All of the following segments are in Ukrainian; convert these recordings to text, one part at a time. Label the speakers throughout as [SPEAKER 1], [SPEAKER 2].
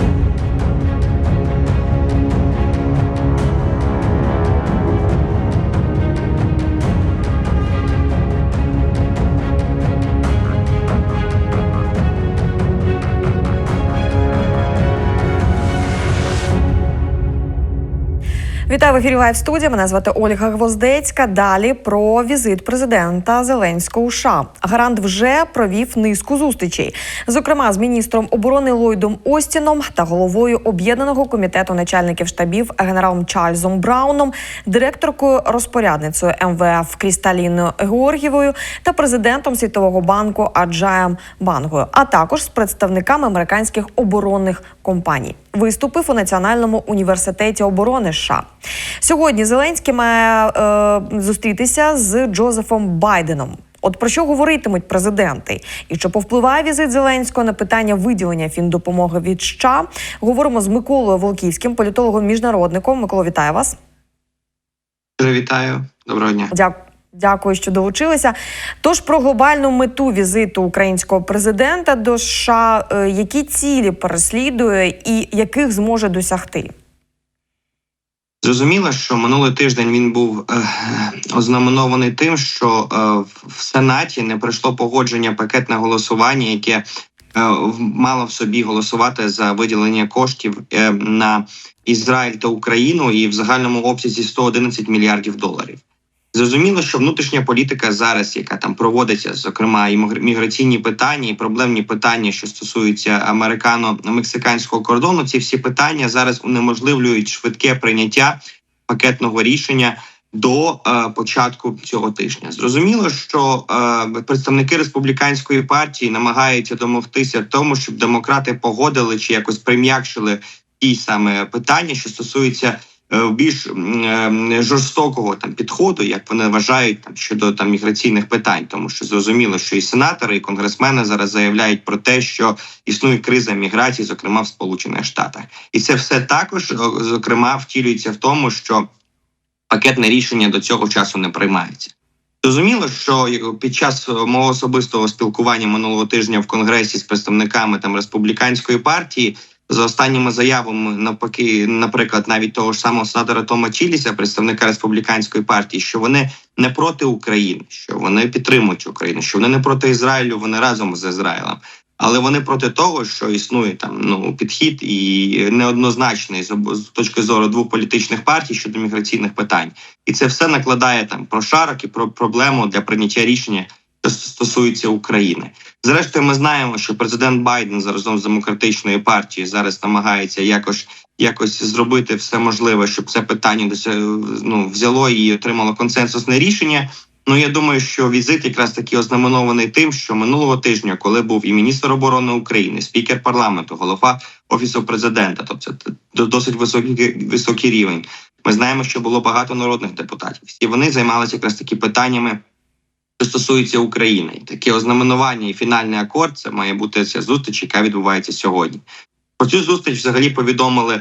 [SPEAKER 1] Thank you. Вітаю в ефірі Лайв студія. Мене звати Ольга Гвоздецька. Далі про візит президента Зеленського у США. Гарант вже провів низку зустрічей, зокрема з міністром оборони Ллойдом Остіном та головою об'єднаного комітету начальників штабів генералом Чарльзом Брауном, директоркою розпорядницею МВФ Крісталіною Георгієвою та президентом Світового банку Аджаєм Бангою, а також з представниками американських оборонних компаній. Виступив у Національному університеті оборони США. Сьогодні Зеленський має е, зустрітися з Джозефом Байденом. От про що говоритимуть президенти, і чи повпливає візит Зеленського на питання виділення фіндопомоги від США? Говоримо з Миколою Волківським, політологом міжнародником. Микола, вітаю вас.
[SPEAKER 2] Дуже вітаю. Доброго дня.
[SPEAKER 1] Дякую. Дякую, що долучилися. Тож про глобальну мету візиту українського президента до США, е, які цілі переслідує і яких зможе досягти.
[SPEAKER 2] Зрозуміло, що минулий тиждень він був е, ознаменований тим, що е, в Сенаті не пройшло погодження пакетне голосування, яке е, мало в собі голосувати за виділення коштів е, на Ізраїль та Україну і в загальному обсязі 111 мільярдів доларів. Зрозуміло, що внутрішня політика зараз, яка там проводиться, зокрема і міграційні питання, і проблемні питання, що стосуються американо-мексиканського кордону, ці всі питання зараз унеможливлюють швидке прийняття пакетного рішення до е, початку цього тижня. Зрозуміло, що е, представники республіканської партії намагаються домогтися тому, щоб демократи погодили чи якось прим'якшили ті саме питання, що стосуються. Е, більш е, жорстокого там підходу, як вони вважають там щодо там міграційних питань, тому що зрозуміло, що і сенатори, і конгресмени зараз заявляють про те, що існує криза міграції, зокрема в Сполучених Штатах, і це все також зокрема втілюється в тому, що пакетне рішення до цього часу не приймається. Зрозуміло, що під час мого особистого спілкування минулого тижня в конгресі з представниками там республіканської партії за останніми заявами, навпаки, наприклад, навіть того ж самого сенатора Тома Чіліса, представника республіканської партії, що вони не проти України, що вони підтримують Україну, що вони не проти Ізраїлю, вони разом з Ізраїлем. Але вони проти того, що існує там ну підхід і неоднозначний з точки зору двох політичних партій щодо міграційних питань, і це все накладає там прошарок і про проблему для прийняття рішення стосується України. Зрештою, ми знаємо, що президент Байден разом з демократичною партією зараз намагається якось якось зробити все можливе, щоб це питання ну, взяло і отримало консенсусне рішення. Ну я думаю, що візит якраз таки ознаменований тим, що минулого тижня, коли був і міністр оборони України, спікер парламенту, голова офісу президента, тобто це досить високий високий рівень. Ми знаємо, що було багато народних депутатів. Всі вони займалися якраз таки питаннями що стосується України, таке ознаменування і фінальний акорд це має бути ця зустріч, яка відбувається сьогодні. Про цю зустріч взагалі повідомили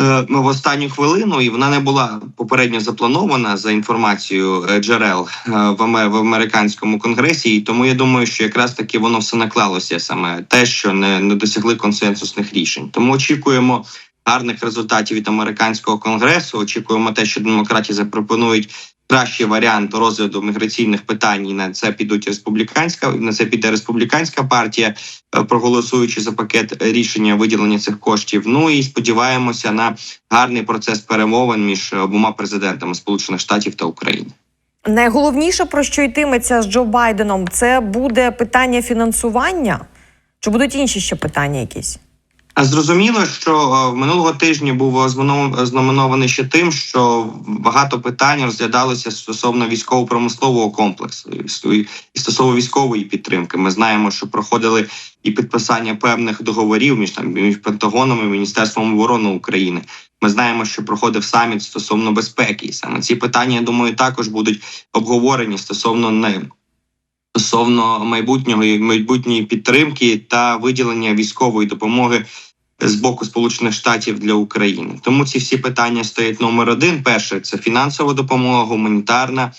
[SPEAKER 2] е, в останню хвилину, і вона не була попередньо запланована за інформацією е, джерел е, в, в американському конгресі. І тому я думаю, що якраз таки воно все наклалося саме те, що не, не досягли консенсусних рішень. Тому очікуємо. Гарних результатів від американського конгресу очікуємо те, що демократи запропонують кращий варіант розгляду міграційних питань і на це підуть республіканська на це піде республіканська партія, е, проголосуючи за пакет рішення виділення цих коштів. Ну і сподіваємося на гарний процес перемовин між обома президентами Сполучених Штатів та України.
[SPEAKER 1] Найголовніше про що йтиметься з Джо Байденом, це буде питання фінансування, чи будуть інші ще питання якісь?
[SPEAKER 2] Зрозуміло, що е, минулого тижня був знаменований ще тим, що багато питань розглядалося стосовно військово-промислового комплексу і стосовно військової підтримки. Ми знаємо, що проходили і підписання певних договорів між там між Пентагоном і Міністерством оборони України. Ми знаємо, що проходив саміт стосовно безпеки, і саме ці питання я думаю також будуть обговорені стосовно не стосовно майбутнього майбутньої підтримки та виділення військової допомоги з боку Сполучених Штатів для України. Тому ці всі питання стоять номер один. Перше це фінансова допомога, гуманітарна.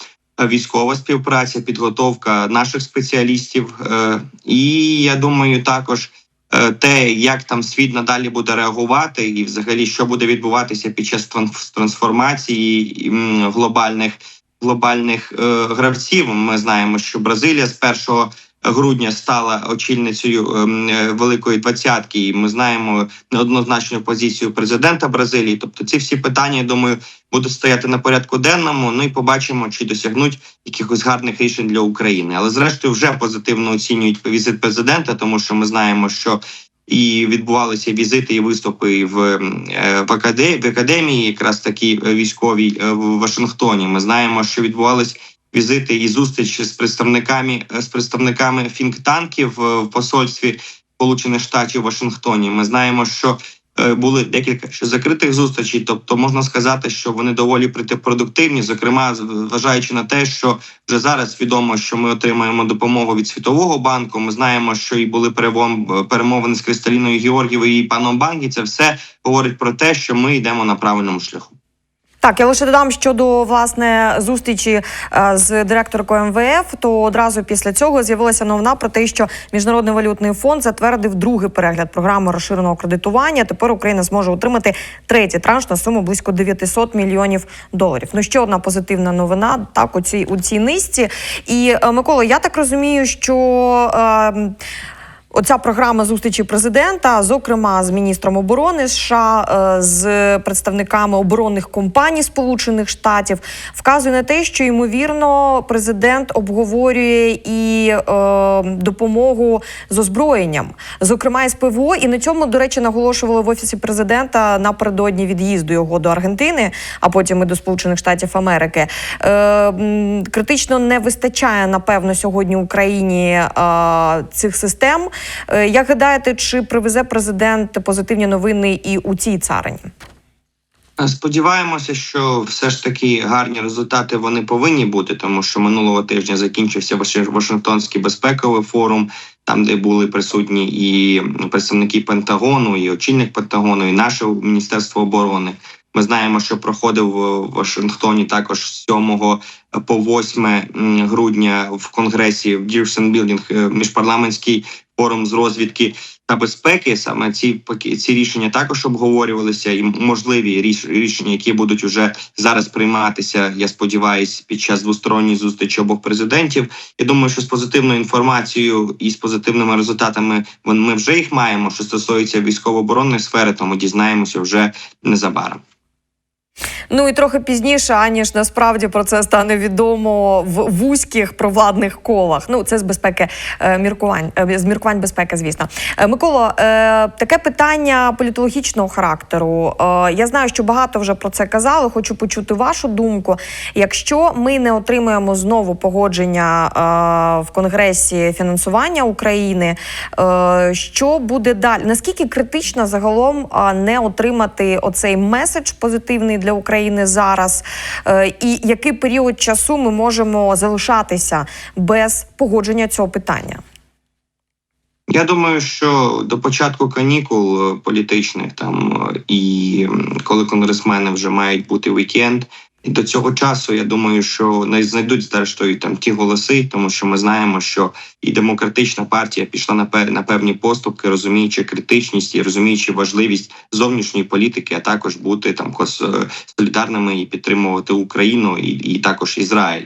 [SPEAKER 2] Військова співпраця, підготовка наших спеціалістів, е, і я думаю, також е, те, як там світ надалі буде реагувати, і взагалі що буде відбуватися під час трансформації глобальних глобальних е, гравців. Ми знаємо, що Бразилія з 1 грудня стала очільницею ем, е, великої двадцятки. І ми знаємо неоднозначну позицію президента Бразилії. Тобто, ці всі питання, я думаю, будуть стояти на порядку денному. Ну і побачимо, чи досягнуть якихось гарних рішень для України. Але зрештою вже позитивно оцінюють візит президента, тому що ми знаємо, що і відбувалися візити і виступи в, ем, е, в, академії, в академії, якраз такі е, військовій в Вашингтоні. Ми знаємо, що відбувались візити і зустрічі з представниками е, з представниками фінктанків е, в посольстві Сполучених Штатів в Вашингтоні. Ми знаємо, що е, були декілька ще закритих зустрічей, тобто можна сказати, що вони доволі продуктивні, зокрема, зважаючи на те, що вже зараз відомо, що ми отримаємо допомогу від Світового банку. Ми знаємо, що і були перевом- перемовини з Кристаліною Георгієвою і паном Банкі. Це все говорить про те, що ми йдемо на правильному шляху.
[SPEAKER 1] Так, я лише додам щодо власне зустрічі е, з директоркою МВФ. То одразу після цього з'явилася новина про те, що міжнародний валютний фонд затвердив другий перегляд програми розширеного кредитування. Тепер Україна зможе отримати третій транш на суму близько 900 мільйонів доларів. Ну ще одна позитивна новина. Так, у цій у цій низці. І е, Микола, я так розумію, що. Е, Оця програма зустрічі президента, зокрема з міністром оборони США, е, з представниками оборонних компаній Сполучених Штатів, вказує на те, що ймовірно президент обговорює і е, допомогу з озброєнням, зокрема з ПВО. І на цьому, до речі, наголошували в офісі президента напередодні від'їзду його до Аргентини, а потім і до Сполучених Штатів Америки. Е, критично не вистачає напевно сьогодні Україні е, цих систем. Е, Як гадаєте, чи привезе президент позитивні новини і у цій царині?
[SPEAKER 2] Сподіваємося, що все ж таки гарні результати вони повинні бути, тому що минулого тижня закінчився Ваши- Вашингтонський безпековий форум, там де були присутні і представники Пентагону, і очільник Пентагону, і наше Міністерство оборони. Ми знаємо, що проходив в Вашингтоні також з 7 по 8 грудня в конгресі в Дірсон Білдінг міжпарламентський форум з розвідки та безпеки. Саме ці ці рішення також обговорювалися, і можливі рішення, які будуть уже зараз прийматися. Я сподіваюся, під час двосторонньої зустрічі обох президентів. Я думаю, що з позитивною інформацією і з позитивними результатами ми вже їх маємо. Що стосується військово-оборонної сфери, то ми дізнаємося вже незабаром.
[SPEAKER 1] Ну і трохи пізніше, аніж насправді про це стане відомо в вузьких провладних колах. Ну це з безпеки е, міркувань е, з міркувань безпеки, звісно. Е, Миколо, е, таке питання політологічного характеру. Я знаю, що багато вже про це казали. Хочу почути вашу думку. Якщо ми не отримаємо знову погодження в Конгресі фінансування України, що буде далі? Наскільки критично загалом не отримати оцей меседж позитивний для України зараз? Е, І який період часу ми можемо залишатися без погодження цього питання?
[SPEAKER 2] Я думаю, що до початку канікул е, політичних там е, і коли конгресмени вже мають бути вікенд. І до цього часу я думаю, що не знайдуть зрештою там ті голоси, тому що ми знаємо, що і демократична партія пішла на пер- на певні поступки, розуміючи критичність і розуміючи важливість зовнішньої політики, а також бути там солідарними і підтримувати Україну і, і також Ізраїль.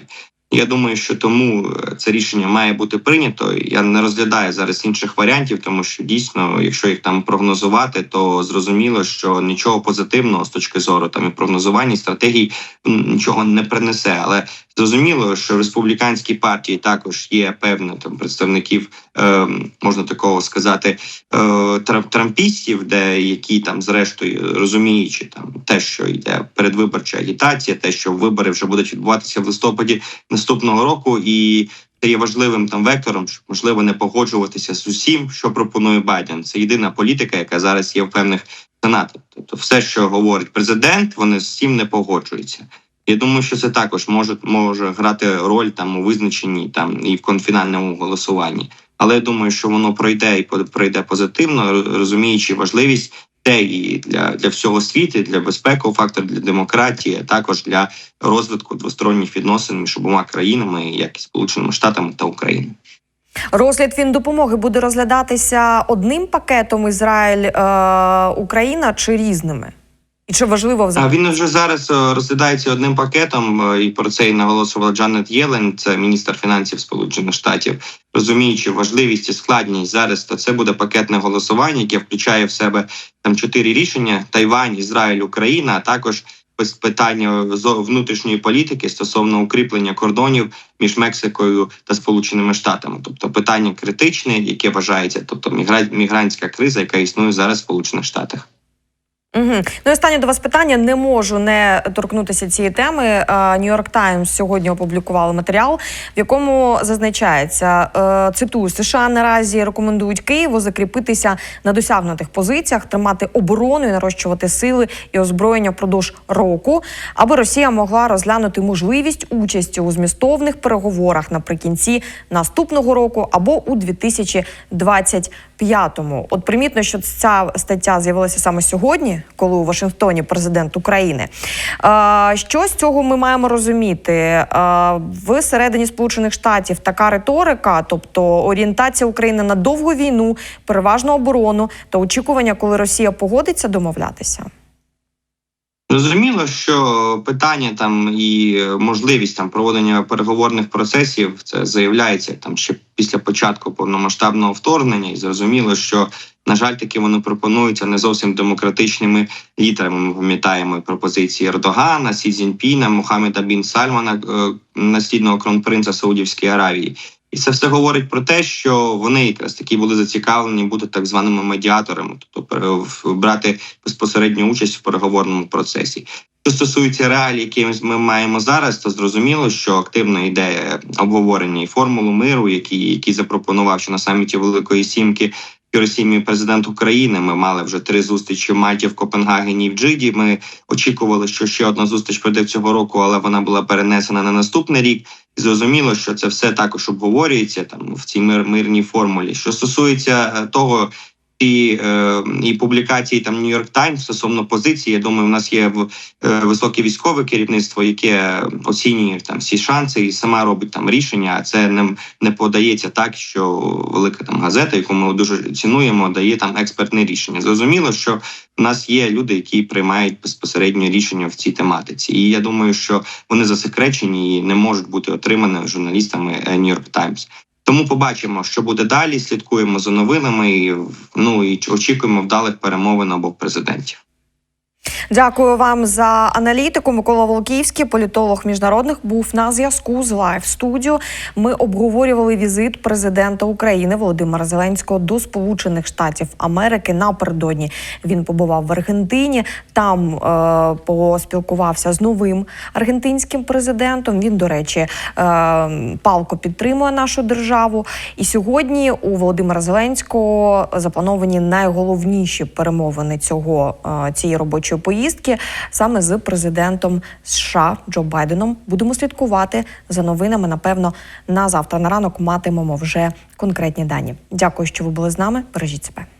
[SPEAKER 2] Я думаю, що тому е, це рішення має бути прийнято. Я не розглядаю зараз інших варіантів, тому що дійсно, якщо їх там прогнозувати, то зрозуміло, що нічого позитивного з точки зору там і прогнозування і стратегій нічого не принесе. Але зрозуміло, що в республіканській партії також є певно там представників, е, можна такого сказати, е, трампістів, де які там, зрештою, розуміючи там те, що йде передвиборча агітація, те, що вибори вже будуть відбуватися в листопаді наступного року, і це є важливим там вектором, щоб можливо не погоджуватися з усім, що пропонує Байден. Це єдина політика, яка зараз є в певних сенатах. Тобто, все, що говорить президент, вони з цим не погоджуються. Я думаю, що це також може може грати роль там у визначенні там і в конфінальному голосуванні. Але я думаю, що воно пройде і пройде позитивно, розуміючи важливість те і для, для всього світу, для безпекового фактору, для демократії, а також для розвитку двосторонніх відносин між обома країнами, як і Сполученими Штатами та Україною.
[SPEAKER 1] Розгляд фіндопомоги буде розглядатися одним пакетом Ізраїль е, Україна чи різними? Чи важливо взагалі?
[SPEAKER 2] він вже зараз е, розглядається одним пакетом, е, і про це і наголосувала Джанет Єлен, це міністр фінансів Сполучених Штатів. Розуміючи важливість і складність зараз, то це буде пакетне голосування, яке включає в себе там чотири рішення: Тайвань, Ізраїль, Україна, а також питання внутрішньої політики стосовно укріплення кордонів між Мексикою та Сполученими Штатами, тобто питання критичне, яке вважається, тобто мігра... мігрантська криза, яка існує зараз в Сполучених Штатах.
[SPEAKER 1] Угу. Ну і останнє до вас питання. Не можу не торкнутися цієї теми. Нью-Йорк Таймс сьогодні опублікували матеріал, в якому зазначається, е, цитую, США наразі рекомендують Києву закріпитися на досягнутих позиціях, тримати оборону і нарощувати сили і озброєння впродовж року, аби Росія могла розглянути можливість участі у змістовних переговорах наприкінці наступного року або у 2025-му. От примітно, що ця стаття з'явилася саме сьогодні, коли у Вашингтоні президент України. Що з цього ми маємо розуміти? В середині Сполучених Штатів така риторика, тобто орієнтація України на довгу війну, переважну оборону та очікування, коли Росія погодиться домовлятися.
[SPEAKER 2] Зрозуміло, що питання там і можливість там проводення переговорних процесів це заявляється там ще після початку повномасштабного вторгнення, і зрозуміло, що на жаль, таки вони пропонуються не зовсім демократичними лідерами. Ми пам'ятаємо пропозиції Ердогана, Сі Цзіньпіна, Мухаммеда Бін Сальмана, е, наслідного кронпринца Саудівської Аравії. І це все говорить про те, що вони якраз таки були зацікавлені бути так званими медіаторами, тобто брати безпосередню участь в переговорному процесі. Що стосується реалій, які ми маємо зараз, то зрозуміло, що активно йде обговорення і формулу миру, який, який запропонував ще на саміті Великої Сімки Хіросімі президент України. Ми мали вже три зустрічі в Мальті в Копенгагені і в Джиді. Ми очікували, що ще одна зустріч пройде цього року, але вона була перенесена на наступний рік. Зрозуміло, що це все також обговорюється там в цій мир, мирній формулі. Що стосується е, того. І, е, і публікації там Нью-Йорк Таймс стосовно позиції. Я думаю, у нас є в е, високе військове керівництво, яке оцінює там всі шанси і сама робить там рішення. А це не, не подається так, що велика там газета, яку ми дуже цінуємо, дає там експертне рішення. Зрозуміло, що в нас є люди, які приймають безпосередньо рішення в цій тематиці. І я думаю, що вони засекречені і не можуть бути отримані журналістами Нью-Йорк Таймс. Тому побачимо, що буде далі. Слідкуємо за новинами. І, ну і очікуємо вдалих перемовин обох президентів.
[SPEAKER 1] Дякую вам за аналітику. Микола Волківський, політолог міжнародних, був на зв'язку з Лайв студіо. Ми обговорювали візит президента України Володимира Зеленського до Сполучених Штатів Америки. Напередодні він побував в Аргентині. Там е, поспілкувався з новим аргентинським президентом. Він, до речі, е, палко підтримує нашу державу. І сьогодні у Володимира Зеленського заплановані найголовніші перемовини цього е, цієї робочої поїздки саме з президентом США Джо Байденом. Будемо слідкувати за новинами. Напевно, на завтра на ранок матимемо вже конкретні дані. Дякую, що ви були з нами. Бережіть себе.